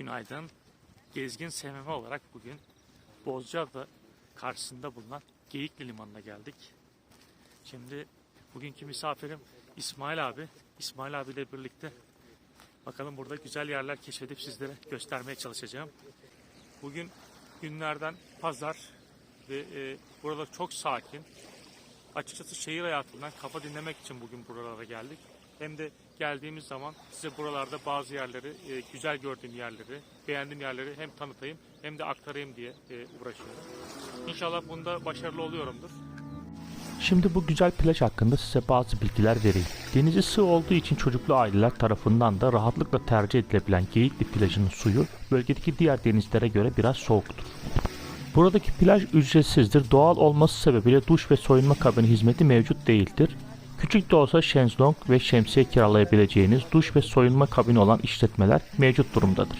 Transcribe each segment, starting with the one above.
Günaydın. Gezgin SMM olarak bugün Bozcaada karşısında bulunan Geyikli Limanı'na geldik. Şimdi bugünkü misafirim İsmail abi. İsmail abiyle birlikte bakalım burada güzel yerler keşfedip sizlere göstermeye çalışacağım. Bugün günlerden pazar ve e, burada çok sakin. Açıkçası şehir hayatından kafa dinlemek için bugün buralara geldik. Hem de geldiğimiz zaman size buralarda bazı yerleri, e, güzel gördüğüm yerleri, beğendiğim yerleri hem tanıtayım hem de aktarayım diye e, uğraşıyorum. İnşallah bunda başarılı oluyorumdur. Şimdi bu güzel plaj hakkında size bazı bilgiler vereyim. Denizi sığ olduğu için çocuklu aileler tarafından da rahatlıkla tercih edilebilen Geyikli plajının suyu bölgedeki diğer denizlere göre biraz soğuktur. Buradaki plaj ücretsizdir. Doğal olması sebebiyle duş ve soyunma kabini hizmeti mevcut değildir. Küçük de olsa şezlong ve şemsiye kiralayabileceğiniz duş ve soyunma kabini olan işletmeler mevcut durumdadır.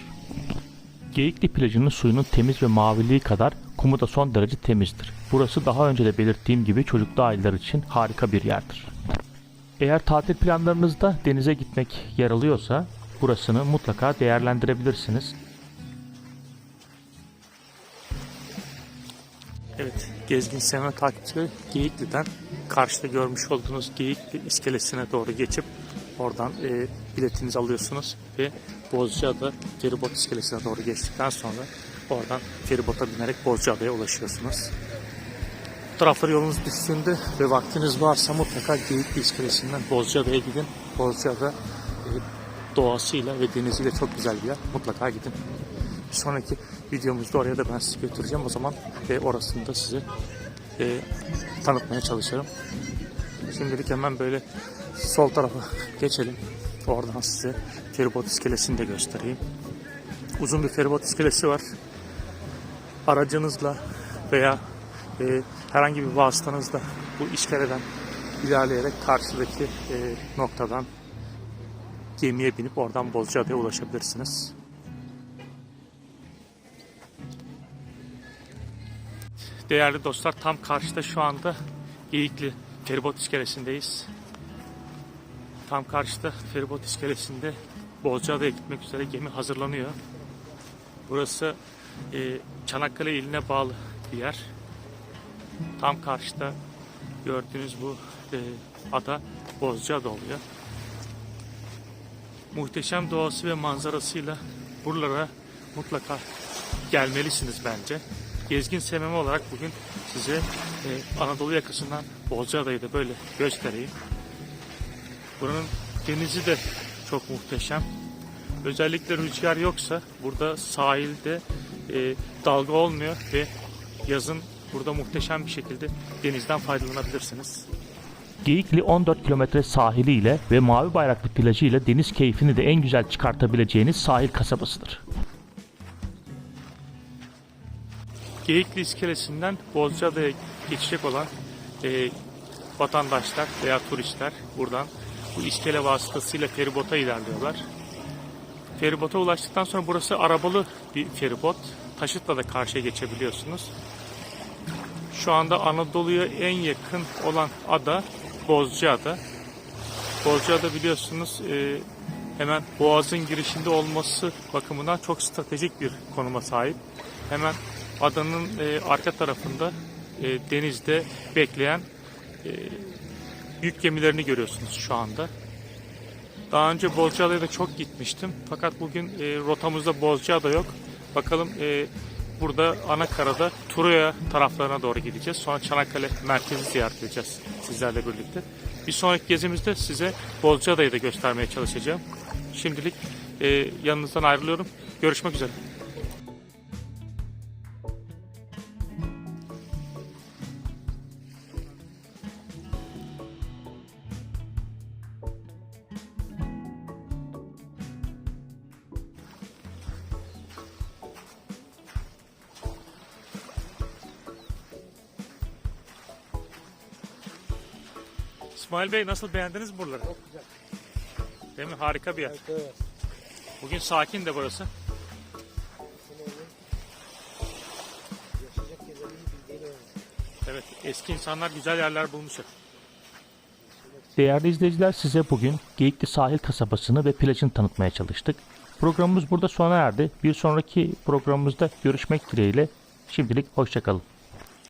Geyikli plajının suyunun temiz ve maviliği kadar kumu da son derece temizdir. Burası daha önce de belirttiğim gibi çocuklu aileler için harika bir yerdir. Eğer tatil planlarınızda denize gitmek yer alıyorsa burasını mutlaka değerlendirebilirsiniz. Evet, Gezgin Sema takipçileri Geyikli'den karşıda görmüş olduğunuz Geyikli iskelesine doğru geçip oradan e, biletinizi alıyorsunuz ve Bozcaada feribot iskelesine doğru geçtikten sonra oradan feribota binerek Bozcaada'ya ulaşıyorsunuz. Bu yolunuz düştüğünde ve vaktiniz varsa mutlaka Geyikli iskelesinden Bozcaada'ya gidin. Bozcaada e, doğasıyla ve deniziyle çok güzel bir yer. Mutlaka gidin. Sonraki videomuzda oraya da ben sizi götüreceğim. O zaman e, orasını da size e, tanıtmaya çalışırım. Şimdilik hemen böyle sol tarafa geçelim. Oradan size feribot iskelesini de göstereyim. Uzun bir feribot iskelesi var. Aracınızla veya e, herhangi bir vasıtanızla bu iskeleden ilerleyerek karşıdaki e, noktadan gemiye binip oradan Bozcaada'ya ulaşabilirsiniz. Değerli dostlar tam karşıda şu anda Geyikli feribot iskelesindeyiz. Tam karşıda feribot iskelesinde Bozcaada'ya gitmek üzere gemi hazırlanıyor. Burası e, Çanakkale iline bağlı bir yer. Tam karşıda gördüğünüz bu e, ada Bozcaada oluyor. Muhteşem doğası ve manzarasıyla buralara mutlaka gelmelisiniz bence. Gezgin SMM olarak bugün size e, Anadolu yakasından Bozcaada'yı da böyle göstereyim. Buranın denizi de çok muhteşem. Özellikle rüzgar yoksa burada sahilde e, dalga olmuyor ve yazın burada muhteşem bir şekilde denizden faydalanabilirsiniz. Geyikli 14 kilometre sahiliyle ve mavi bayraklı plajı ile deniz keyfini de en güzel çıkartabileceğiniz sahil kasabasıdır. Geyikli iskelesinden Bozcaada'ya geçecek olan e, vatandaşlar veya turistler buradan bu iskele vasıtasıyla feribota ilerliyorlar. Feribota ulaştıktan sonra burası arabalı bir feribot. Taşıtla da karşıya geçebiliyorsunuz. Şu anda Anadolu'ya en yakın olan ada Bozcaada. Bozcaada biliyorsunuz e, hemen Boğaz'ın girişinde olması bakımından çok stratejik bir konuma sahip. Hemen adanın e, arka tarafında e, denizde bekleyen e, yük gemilerini görüyorsunuz şu anda. Daha önce Bozcaada'ya da çok gitmiştim. Fakat bugün e, rotamızda Bozcaada yok. Bakalım e, burada Anakara'da Truya taraflarına doğru gideceğiz. Sonra Çanakkale merkezi ziyaret edeceğiz sizlerle birlikte. Bir sonraki gezimizde size Bozcaada'yı da göstermeye çalışacağım. Şimdilik e, yanınızdan ayrılıyorum. Görüşmek üzere. İsmail Bey nasıl beğendiniz buraları? Çok güzel. Değil mi? Harika bir yer. Evet, evet. Bugün sakin de burası. Evet, eski insanlar güzel yerler bulmuşlar. Değerli izleyiciler size bugün Geyikli sahil kasabasını ve plajını tanıtmaya çalıştık. Programımız burada sona erdi. Bir sonraki programımızda görüşmek dileğiyle. Şimdilik hoşçakalın.